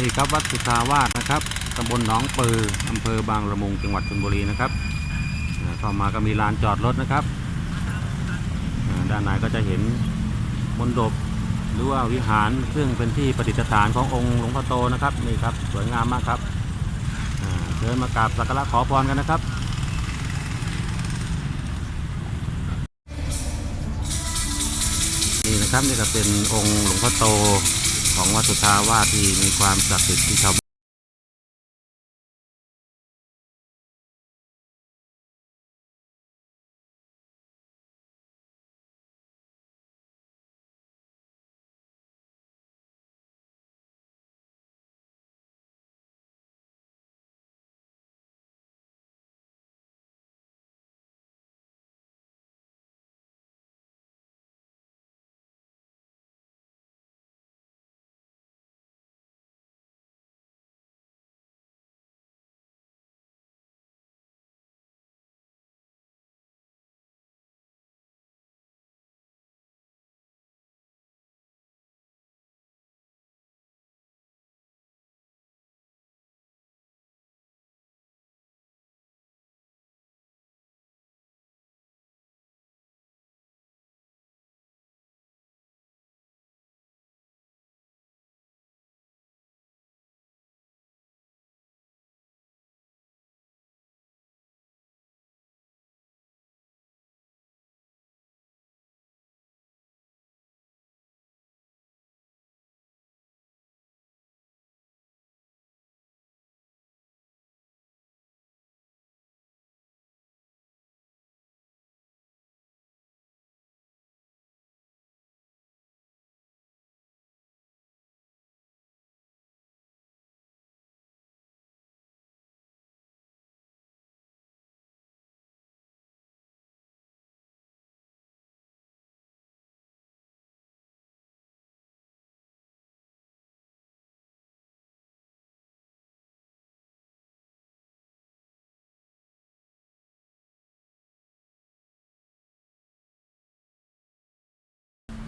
นี่ครับวัดสุทาวาสนะครับตำบลหนองปืออำเภอบางละมุงจังหวัดชลบุรีนะครับอ่าเข้ามาก็มีลานจอดรถนะครับ ด้านในก็จะเห็นมณฑปหรือว่าวิหารซึ่งเป็นที่ประดิษฐานขององค์หลวงพ่อโตนะครับนี่ครับสวยงามมากครับเชิญมากราบสักการะขอพรกันนะครับนี่นะครับนี่ก็เป็นองค์หลวงพ่อโต ของวัดสุทาวาสที่มีความศักดิ์สิทธิ์ที่ชาว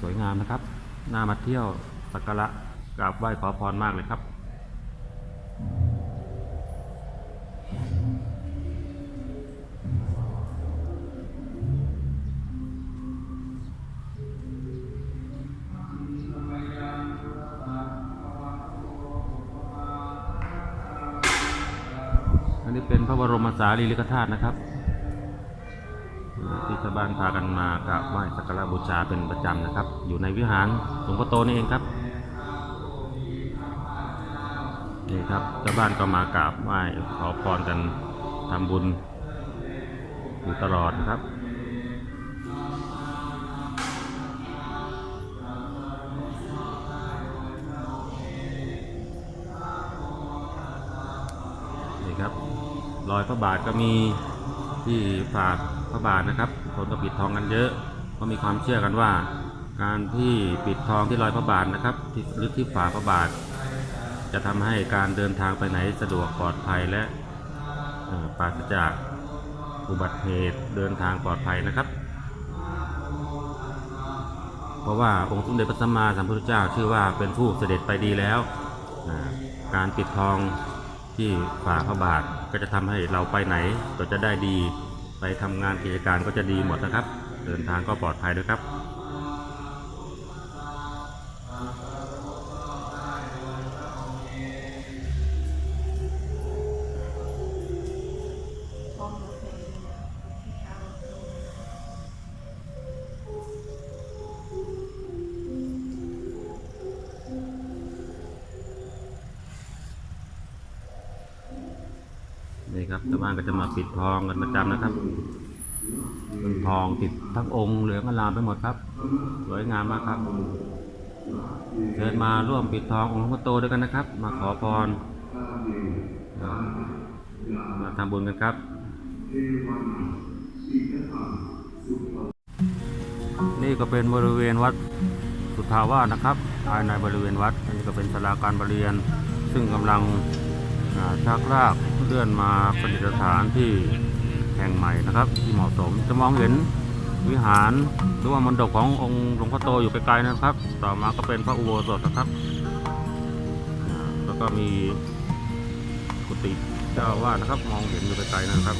สวยงามนะครับ น่ามาเที่ยวสักการะกราบไหว้ขอพรมากเลยครับอันนี้เป็นพระบรมสารีริกธาตุนะครับ ชาวบ้านพากันมากราบไหว้สักการะบูชาเป็นประจำนะครับ อยู่ในวิหารหลวงพ่อโตนี่เองครับนี่ครับชาวบ้านก็มากราบไหว้ขอพรกันทำบุญอยู่ตลอดนะครับนี่ครับรอยพระบาทก็มีที่ฝาก พระบาทนะครับคนก็ปิดทองกันเยอะเพราะมีความเชื่อกันว่า การที่ปิดทองที่รอยพระบาทนะครับหรือที่ฝาพระบาท จะทำให้การเดินทางไปไหนสะดวกปลอดภัยและปราศจากอุบัติเหตุเดินทางปลอดภัยนะครับ เพราะว่าองค์สมเด็จพระสัมมาสัมพุทธเจ้าชื่อว่าเป็นผู้เสด็จไปดีแล้ว การปิดทองที่ฝ่าพระบาทก็จะทำให้เราไปไหนก็จะได้ดี ไปทำงานกิจการก็จะดีหมดนะครับ เดินทางก็ปลอดภัยด้วยครับ ครับชาวบ้านก็จะมาปิดทองกันประจำนะครับเป็นทองติดทั้งองค์เหลืองอลามไปหมดครับ สวยงามมากครับเชิญมาร่วมปิดทององค์หลวงพ่อโตด้วยกันนะครับ มาขอพรมาทำบุญกันครับนี่ก็เป็นบริเวณวัดสุทธาวาสนะครับ ภายในบริเวณวัดอันนี้ก็เป็นศาลาการประเรียน ซึ่งกำลังชักราก เลื่อนมาประดิษฐานที่แห่งใหม่นะครับ ที่เหมาะสมจะมองเห็นวิหารหรือว่ามณฑปขององค์หลวงพ่อโตอยู่ไกลๆนะครับ ต่อมาก็เป็นพระอุโบสถนะครับ แล้วก็มีกุฏิเจ้าวาสนะครับ มองเห็นอยู่ไกลๆนะครับ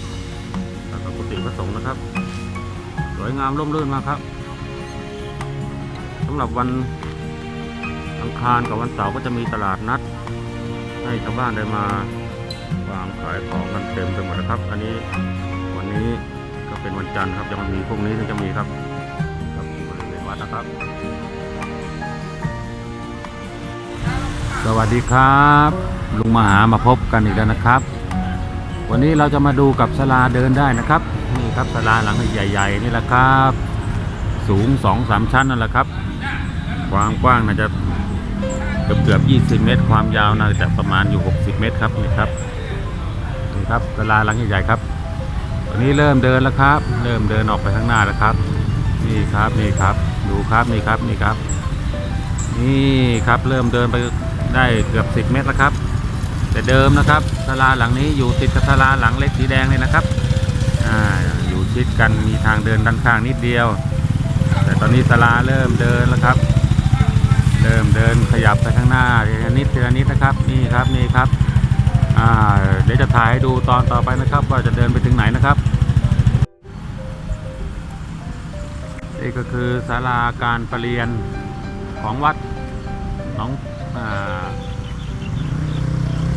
แล้วก็กุฏิพระสงฆ์นะครับ สวยงามร่มรื่นมากครับสำหรับวันอังคารกับวันเสาร์ก็จะมีตลาดนัด ให้ชาวบ้านได้มา วางขายของกันเต็มไปหมดนะครับ อันนี้วันนี้ก็เป็นวันจันทร์ครับยังมีพรุ่งนี้ถึงจะมีครับครับที่บริเวณวัดนะครับ สวัสดีครับ ลุงมหามาพบกันอีกแล้วนะครับ วันนี้เราจะมาดูกับศาลาเดินได้นะครับนี่ครับศาลาหลังใหญ่ ๆ นี่แหละครับ สูง2องสามชั้นนั่นแหละครับความกว้างน่าจะเกือบเกือบ 20 เมตร ความยาวน่าจะประมาณอยู่ 60 เมตรครับนี่ครับ ครับศาลาหลังใหญ่ๆครับวันนี้เริ่มเดินแล้วครับ เริ่มเดินออกไปข้างหน้าแล้วครับ นี่ครับนี่ครับ ดูครับนี่ครับนี่ครับ นี่ครับเริ่มเดินไปได้เกือบ 10 เมตรแล้วครับ แต่เดิมนะครับศาลาหลังนี้อยู่ติดกับศาลาหลังเล็กสีแดงเลยนะครับอ่าอยู่ชิดกันมีทางเดินด้านข้างนิดเดียว แต่ตอนนี้ศาลาเริ่มเดินแล้วครับเริ่มเดินขยับไปข้างหน้าทีละนิดทีละนิดนะครับ นี่ครับนี่ครับ อ่าเดี๋ยวจะถ่ายให้ดูตอนต่อไปนะครับ ว่าจะเดินไปถึงไหนนะครับนี่ก็คือศาลาการประเรียนของวัดหนองอ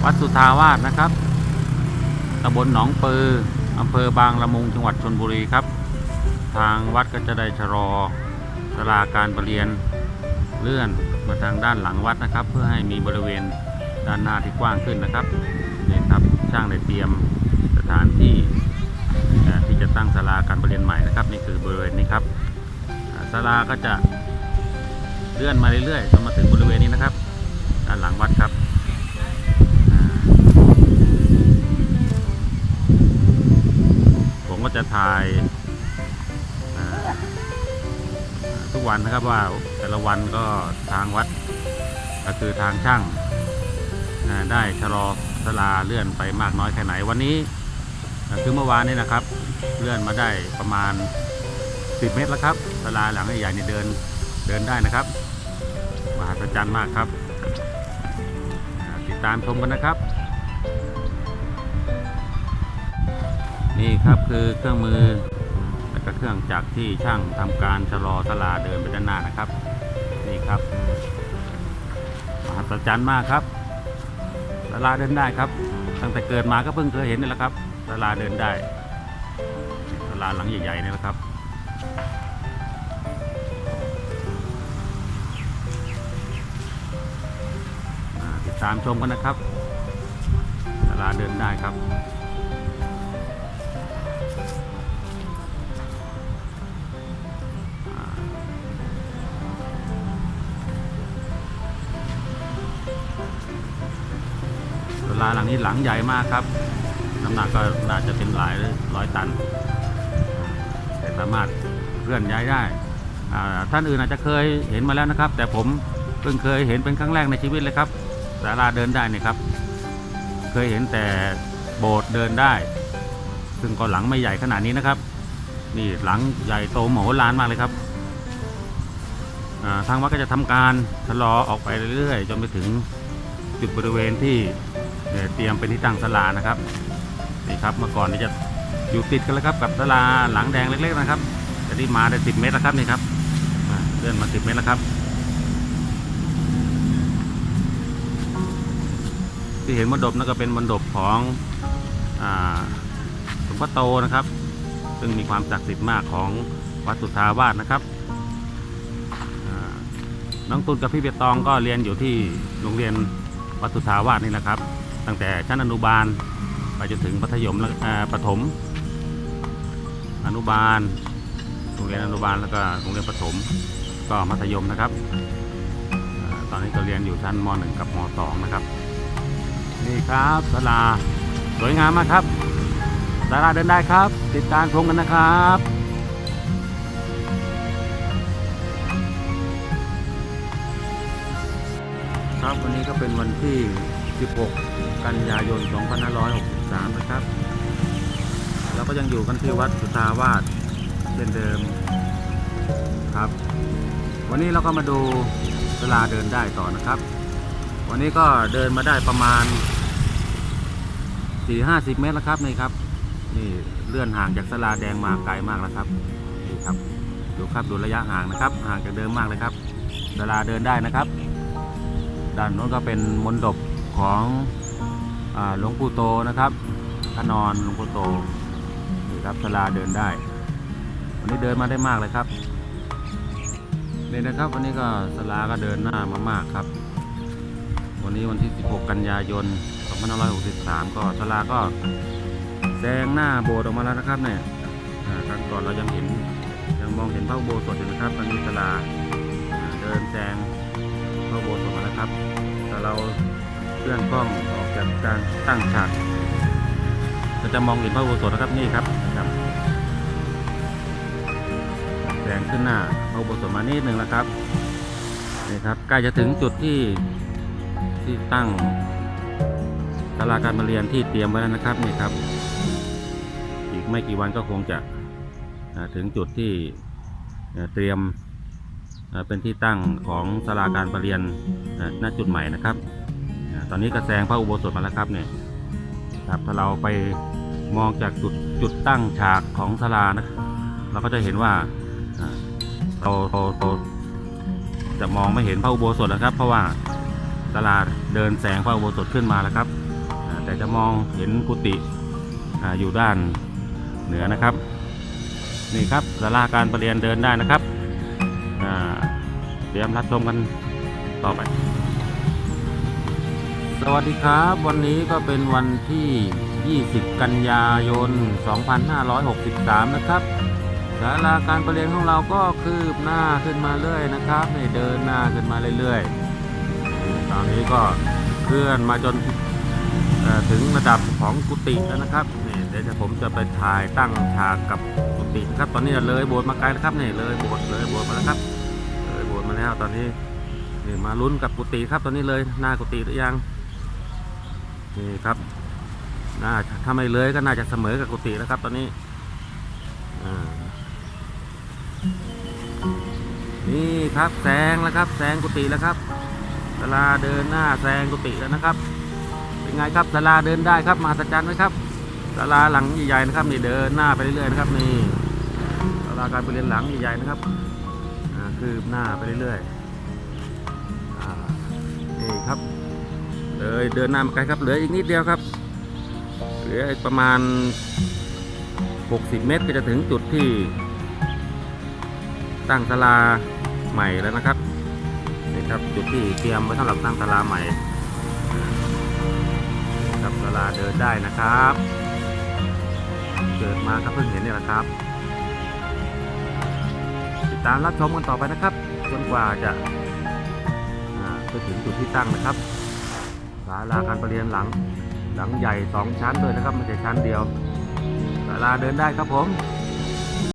วัดสุทาวาสนะครับตำบลหนองปืออำเภอบางละมุงจังหวัดชนบุรีครับ ทางวัดก็จะได้ชะลอสลาการประเรียนเลื่อนมาทางด้านหลังวัดนะครับ เพื่อให้มีบริเวณด้านหน้าที่กว้างขึ้นนะครับ ช่างได้เตรียมสถานที่ที่จะตั้งศาลาการประเรียนใหม่นะครับ นี่คือบริเวณนี้ครับอ่าศาลาก็จะเลื่อนมาเรื่อยๆจนมาถึงบริเวณนี้นะครับด้านหลังวัดครับผมก็จะถ่ายทุกวันนะครับว่าแต่ละวันก็ทางวัดก็คือทางช่างได้ชะลอ ลาเลื่อนไปมากน้อยแค่ไหนวันนี้คือเมื่อวานนี้นะครับ เลื่อนมาได้ประมาณ 10 เมตรแล้วครับสลาหลังใหญ่ๆนี่เดินเดินได้นะครับมหัศจรรย์มากครับ ติดตามชมกันนะครับ นี่ครับคือเครื่องมือและก็เครื่องจักรที่ช่างทำการชะลอสลาเดินไปด้านหน้านะครับ นี่ครับมหัศจรรย์มากครับ ลาเดินได้ครับ ตั้งแต่เกิดมาก็เพิ่งเคยเห็นนี่แหละครับสลาเดินได้สลาหลังใหญ่ๆนี่แหละครับติดตามชมกันนะครับสลาเดินได้ครับ นี้หลังใหญ่มากครับ น้ำหนักก็น่าจะเป็นหลายร้อยตัน แต่สามารถเคลื่อนย้ายได้ ท่านอื่นอาจจะเคยเห็นมาแล้วนะครับ แต่ผมเพิ่งเคยเห็นเป็นครั้งแรกในชีวิตเลยครับศาลาเดินได้นี่ครับ เคยเห็นแต่โบสถ์เดินได้ ซึ่งก็หลังไม่ใหญ่ขนาดนี้นะครับ นี่หลังใหญ่โตมโหฬารมากเลยครับทางวัดก็จะทำการชะลอออกไปเรื่อยๆ จนไปถึงจุดบริเวณที่ เดี๋ยวเตรียมเป็นที่ตั้งศาลานะครับนี่ครับเมื่อก่อนนี่จะอยู่ติดกันแล้วครับกับศาลาหลังแดงเล็กๆนะครับแต่ที่มาได้สิบเมตรแล้วครับนี่ครับเลื่อนมาสิบเมตรแล้วครับ ที่เห็นมณฑปนั่นก็เป็นมณฑปของหลวงพ่อโตนะครับ ซึ่งมีความศักดิ์สิทธิ์มากของวัดสุทธาวาสนะครับน้องตุลกับพี่เบตองก็เรียนอยู่ที่โรงเรียนวัดสุทธาวาสนี่นะครับ ตั้งแต่ชั้นอนุบาลไปจนถึงมัธยมและประถม อนุบาลโรงเรียนอนุบาลแล้วก็โรงเรียนประถมก็มัธยมนะครับตอนนี้ก็เรียนอยู่ชั้นม .1 กับม .2 นะครับ นี่ครับศาลาสวยงามมากครับศาลาเดินได้ครับ ติดตามชมกันนะครับครับวันนี้ก็เป็นวันที่ 16 กันยายน 2563 นะครับ เราก็ยังอยู่กันที่วัดสุทาวาสเช่นเดิมครับ วันนี้เราก็มาดูสลาเดินได้ต่อนะครับ วันนี้ก็เดินมาได้ประมาณสี่ห้าสิบเมตรแล้วครับนี่ครับ นี่เลื่อนห่างจากสลาแดงมาไกลมากแล้วครับนี่ครับ ดูครับดูระยะห่างนะครับ ห่างจากเดิมมากเลยครับสลาเดินได้นะครับ ด้านโน้นก็เป็นมนดบ ของหลวงปู่โตนะครับพระนอนหลวงปู่โตนี่ครับสลาเดินได้ วันนี้เดินมาได้มากเลยครับนี่นะครับวันนี้ก็สลาก็เดินหน้ามามากครับ วันนี้วันที่ 16 กันยายน 2563 ก็สลาก็แซงหน้าโบสถ์ออกมาแล้วนะครับเนี่ยครั้งก่อนเรายังเห็นยังมองเห็นพระโบสถอยู่นะครับตอนนี้สลาเดินแซงพระโบสถมาแล้วครับแต่เรา เคลื่อนกล้องออกจากการตั้งฉากก็จะมองเห็นพระอุโบสถนะครับนี่ครับครับแซงขึ้นหน้าพระอุโบสถมานิดหนึ่งแล้วครับนี่ครับใกล้จะถึงจุดที่ที่ตั้งศาลาการประเรียนที่เตรียมไว้แล้วนะครับนี่ครับ อีกไม่กี่วันก็คงจะถึงจุดที่เตรียมเป็นที่ตั้งของศาลาการประเรียนณจุดใหม่นะครับ ตอนนี้ก็แซงพระอุโบสถมาแล้วครับเนี่ยครับถ้าเราไปมองจากจุดจุดตั้งฉากของศาลานะเราก็จะเห็นว่าเราเราเราจะมองไม่เห็นพระอุโบสถนะครับ เพราะว่าตลาเดินแสงพระอุโบสถขึ้นมาแล้วครับ แต่จะมองเห็นกุฏิอยู่ด้านเหนือนะครับนี่ครับศาลาการประเรียนเดินได้นะครับเตรียมรับชมกันต่อไป สวัสดีครับ วันนี้ก็เป็นวันที่ 20 กันยายน 2563 นะครับศาลาการประเรียนของเราก็คืบหน้าขึ้นมาเรื่อยนะครับนี่เดินหน้าขึ้นมาเรื่อยๆ ตอนนี้ก็เคลื่อนมาจนถึงระดับของกุฏิแล้วนะครับนี่เดี๋ยวผมจะไปถ่ายตั้งฉากกับกุฏินะครับ ตอนนี้เลยโบสถ์มาไกลนะครับนี่เลยโบสถ์เลยโบสถ์มาแล้วครับเลยโบสถ์มาแล้วตอนนี้นี่มาลุ้นกับกุฏิครับตอนนี้เลยหน้ากุฏิหรือยัง นี่ครับน่าถ้าไม่เลื้อยก็น่าจะเสมอกับกุฏิแล้วครับตอนนี้นี่ครับแซงแล้วครับแซงกุฏิแล้วครับศาลาเดินหน้าแซงกุฏิแล้วนะครับ เป็นไงครับศาลาเดินได้ครับมหัศจรรย์ไหมครับศาลาหลังใหญ่ๆนะครับนี่เดินหน้าไปเรื่อยๆนะครับนี่ศาลาการปเรียนหลังใหญ่ๆนะครับคืบหน้าไปเรื่อยๆอ่านี่ครับ เลยเดินหน้ามาไกลครับเหลืออีกนิดเดียวครับ เหลืออีกประมาณ 60 เมตรก็จะถึงจุดที่ ตั้งศาลาใหม่แล้วนะครับนี่ครับจุดที่เตรียมไว้สำหรับตั้งศาลาใหม่ครับศาลาเดินได้นะครับ เกิดมาก็เพิ่งเห็นนี่แหละครับ ติดตามรับชมกันต่อไปนะครับจนกว่าจะไปถึงจุดที่ตั้งนะครับ ศาลาการประเรียนหลัง หลังใหญ่สองชั้นเลยนะครับไม่ใช่ชั้นเดียวศาลาเดินได้ครับผม